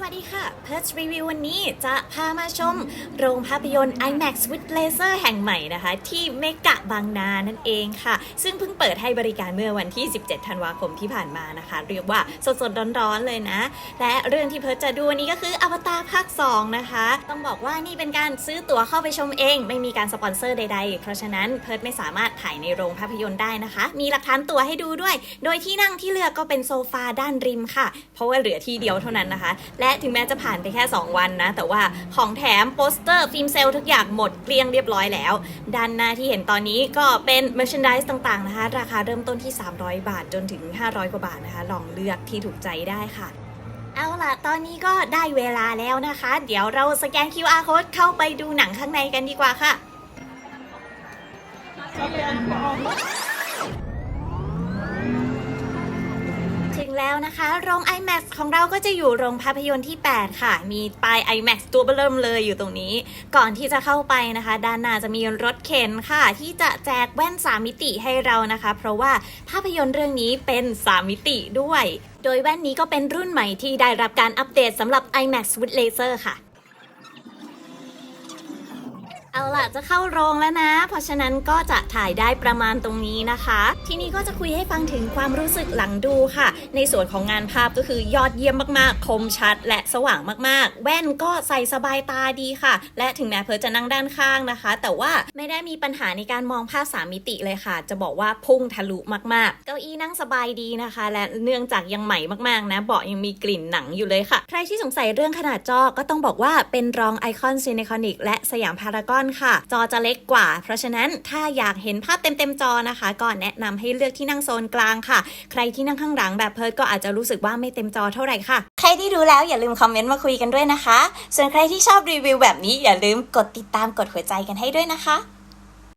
สวัสดีค่ะ เพิร์ชรีวิววันนี้จะพามาชมโรงภาพยนตร์ IMAX with Laser แห่งใหม่นะคะ ที่เมกะบางนานั่นเองค่ะ ซึ่งเพิ่งเปิดให้บริการเมื่อวันที่ 17 ธันวาคมที่ผ่านมานะคะ เรียกว่าสดๆ ร้อนๆ เลยนะ และเรื่องที่เพิร์ชจะดูวันนี้ก็คืออวตารภาค 2 นะคะ ต้องบอกว่านี่เป็นการซื้อตั๋วเข้าไปชมเอง ไม่มีการสปอนเซอร์ใดๆ เพราะฉะนั้นเพิร์ชไม่สามารถถ่ายในโรงภาพยนตร์ได้นะคะ มีหลักฐานตั๋วให้ดูด้วย โดยที่นั่งที่เลือกก็เป็นโซฟาด้านริมค่ะ เพราะว่าเหลือที่เดียวเท่านั้นนะคะและถึงแม้จะผ่านไปแค่ 2 วันนะ แต่ว่าของแถมโปสเตอร์ ฟิล์มเซลทุกอย่างหมดเกลี้ยงเรียบร้อยแล้ว ด้านหน้าที่เห็นตอนนี้ก็เป็น merchandise ต่างๆนะคะ ราคาเริ่มต้นที่ 300 บาทจนถึง 500 กว่าบาทนะคะ ลองเลือกที่ถูกใจได้ค่ะเอาล่ะ ตอนนี้ก็ได้เวลาแล้วนะคะ เดี๋ยวเราสแกน QR code เข้าไปดูหนังข้างในกันดีกว่าค่ะ แล้วนะคะ โรง IMAX ของเราก็จะอยู่โรงภาพยนตร์ที่ 8 ค่ะ มีป้าย IMAX ตัวเบอร์เริ่มเลยอยู่ตรงนี้ ก่อนที่จะเข้าไปนะคะ ด้านหน้าจะมีรถเข็นค่ะ ที่จะแจกแว่น 3 มิติให้เรานะคะ เพราะว่าภาพยนตร์เรื่องนี้เป็น 3 มิติด้วย โดยแว่นนี้ก็เป็นรุ่นใหม่ที่ได้รับการอัปเดตสำหรับ IMAX with Laser ค่ะ เอาล่ะจะเข้าโรงแล้วนะ เพราะฉะนั้นก็จะถ่ายได้ประมาณตรงนี้นะคะ ทีนี้ก็จะคุยให้ฟังถึงความรู้สึกหลังดูค่ะ ในส่วนของงานภาพก็คือยอดเยี่ยมมากๆ คมชัด และสว่างมากๆ แว่นก็ใส่สบายตาดีค่ะ และถึงแม้เพิร์จะนั่งด้านข้างนะคะ แต่ว่าไม่ได้มีปัญหาในการมองภาพสามมิติเลยค่ะ จะบอกว่าพุ่งทะลุมากๆ เก้าอี้นั่งสบายดีนะคะ และเนื่องจากยังใหม่มากๆนะเบาะยังมีกลิ่นหนังอยู่เลยค่ะ ใครที่สงสัยเรื่องขนาดจอก็ต้องบอกว่าเป็นรองไอคอนซีเนคอนิกและสยามพารากอนค่ะ จอจะเล็กกว่า เพราะฉะนั้นถ้าอยากเห็นภาพเต็มๆจอนะคะก็แนะนำให้เลือกที่นั่งโซนกลางค่ะ ใครที่นั่งข้างหลังแบบเพิร์ดก็อาจจะรู้สึกว่าไม่เต็มจอเท่าไหร่ค่ะ ใครที่ดูแล้วอย่าลืมคอมเมนต์มาคุยกันด้วยนะคะ ส่วนใครที่ชอบรีวิวแบบนี้อย่าลืมกดติดตามกดหัวใจกันให้ด้วยนะคะ